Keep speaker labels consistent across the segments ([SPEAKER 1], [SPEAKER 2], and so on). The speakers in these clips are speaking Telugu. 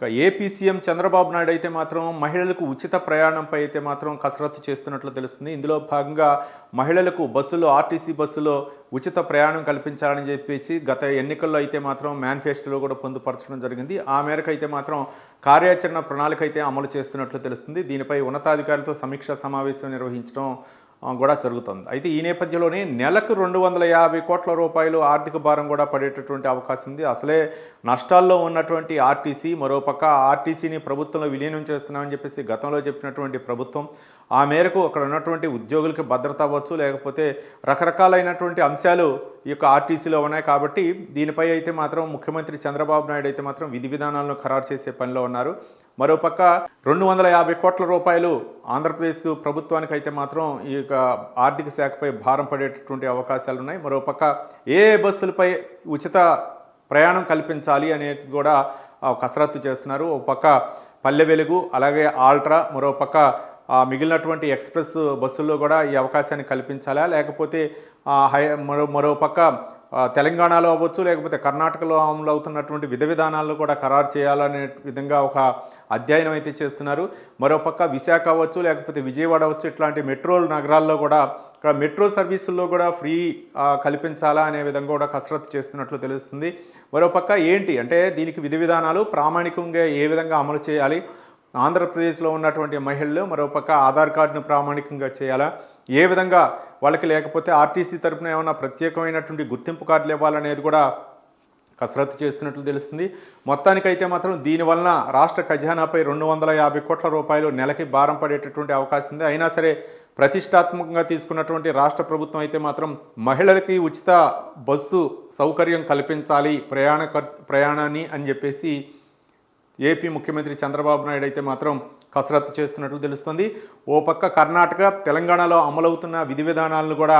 [SPEAKER 1] ఇక ఏపీ సీఎం చంద్రబాబు నాయుడు అయితే మాత్రం మహిళలకు ఉచిత ప్రయాణంపై అయితే మాత్రం కసరత్తు చేస్తున్నట్లు తెలుస్తుంది. ఇందులో భాగంగా మహిళలకు బస్సులో ఆర్టీసీ బస్సులో ఉచిత ప్రయాణం కల్పించాలని చెప్పేసి గత ఎన్నికల్లో అయితే మాత్రం మేనిఫెస్టోలో కూడా పొందుపరచడం జరిగింది. ఆ మేరకు అయితే మాత్రం కార్యాచరణ ప్రణాళిక అయితే అమలు చేస్తున్నట్లు తెలుస్తుంది. దీనిపై ఉన్నతాధికారులతో సమీక్షా సమావేశం నిర్వహించడం కూడా జరుగుతుంది. అయితే ఈ నేపథ్యంలోనే నెలకు రెండు వందల యాభై కోట్ల రూపాయలు ఆర్థిక భారం కూడా పడేటటువంటి అవకాశం ఉంది. అసలే నష్టాల్లో ఉన్నటువంటి ఆర్టీసీ మరోపక్క ఆర్టీసీని ప్రభుత్వంలో విలీనం చేస్తున్నామని చెప్పేసి గతంలో చెప్పినటువంటి ప్రభుత్వం ఆ మేరకు అక్కడ ఉన్నటువంటి ఉద్యోగులకి భద్రత అవ్వచ్చు లేకపోతే రకరకాలైనటువంటి అంశాలు ఈ యొక్క ఆర్టీసీలో ఉన్నాయి కాబట్టి దీనిపై అయితే మాత్రం ముఖ్యమంత్రి చంద్రబాబు నాయుడు అయితే మాత్రం విధి విధానాలను ఖరారు చేసే పనిలో ఉన్నారు. మరోపక్క రెండు వందల యాభై కోట్ల రూపాయలు ఆంధ్రప్రదేశ్కు ప్రభుత్వానికి అయితే మాత్రం ఈ యొక్క ఆర్థిక శాఖపై భారం పడేటటువంటి అవకాశాలు ఉన్నాయి మరోపక్క ఏ ఏ బస్సులపై ఉచిత ప్రయాణం కల్పించాలి అనేది కూడా కసరత్తు చేస్తున్నారు. ఒక పక్క పల్లె వెలుగు అలాగే ఆల్ట్రా మరోపక్క ఆ, మిగిలినటువంటి ఎక్స్ప్రెస్ బస్సుల్లో కూడా ఈ అవకాశాన్ని కల్పించాలా? లేకపోతే హై మరో మరోపక్క తెలంగాణలో అవ్వచ్చు లేకపోతే కర్ణాటకలో అమలు అవుతున్నటువంటి విధ విధానాలను కూడా ఖరారు చేయాలనే విధంగా ఒక అధ్యయనం అయితే చేస్తున్నారు. మరోపక్క విశాఖ అవ్వచ్చు లేకపోతే విజయవాడ అవ్వచ్చు ఇట్లాంటి మెట్రో నగరాల్లో కూడా ఇక్కడ మెట్రో సర్వీసుల్లో కూడా ఫ్రీ కల్పించాలా అనే విధంగా కూడా కసరత్తు చేస్తున్నట్లు తెలుస్తుంది. మరోపక్క ఏంటి అంటే దీనికి విధి విధానాలు ప్రామాణికంగా ఏ విధంగా అమలు చేయాలి ఆంధ్రప్రదేశ్లో ఉన్నటువంటి మహిళలు మరోపక్క ఆధార్ కార్డును ప్రామాణికంగా చేయాలా? ఏ విధంగా వాళ్ళకి లేకపోతే ఆర్టీసీ తరఫున ఏమైనా ప్రత్యేకమైనటువంటి గుర్తింపు కార్డులు ఇవ్వాలనేది కూడా కసరత్తు చేస్తున్నట్లు తెలుస్తుంది. మొత్తానికైతే మాత్రం దీనివలన రాష్ట్ర ఖజానాపై రెండు వందల యాభై కోట్ల రూపాయలు నెలకి భారం పడేటటువంటి అవకాశం ఉంది. అయినా సరే ప్రతిష్టాత్మకంగా తీసుకున్నటువంటి రాష్ట్ర ప్రభుత్వం అయితే మాత్రం మహిళలకి ఉచిత బస్సు సౌకర్యం కల్పించాలి ప్రయాణ ఖర్చు ప్రయాణాన్ని అని చెప్పేసి ఏపీ ముఖ్యమంత్రి చంద్రబాబు నాయుడు అయితే మాత్రం కసరత్తు చేస్తున్నట్లు తెలుస్తుంది. ఓ పక్క కర్ణాటక తెలంగాణలో అమలవుతున్న విధి విధానాలను కూడా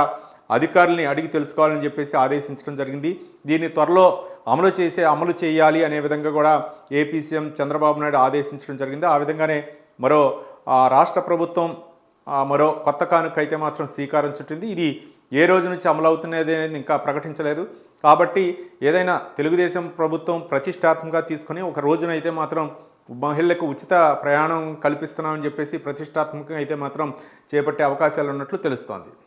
[SPEAKER 1] అధికారుల్ని అడిగి తెలుసుకోవాలని చెప్పేసి ఆదేశించడం జరిగింది. దీన్ని త్వరలో అమలు చేసే అమలు చేయాలి అనే విధంగా కూడా ఏపీ సీఎం చంద్రబాబు నాయుడు ఆదేశించడం జరిగింది. ఆ విధంగానే మరో రాష్ట్ర ప్రభుత్వం మరో కొత్త కానుక అయితే మాత్రం శ్రీకారం చుట్టింది. ఇది ఏ రోజు నుంచి అమలవుతున్నది అనేది ఇంకా ప్రకటించలేదు. కాబట్టి ఏదైనా తెలుగుదేశం ప్రభుత్వం ప్రతిష్టాత్మకంగా తీసుకొని ఒక రోజునైతే మాత్రం మహిళలకు ఉచిత ప్రయాణం కల్పిస్తున్నామని చెప్పేసి ప్రతిష్టాత్మకంగా అయితే మాత్రం చేపట్టే అవకాశాలు ఉన్నట్లు తెలుస్తోంది.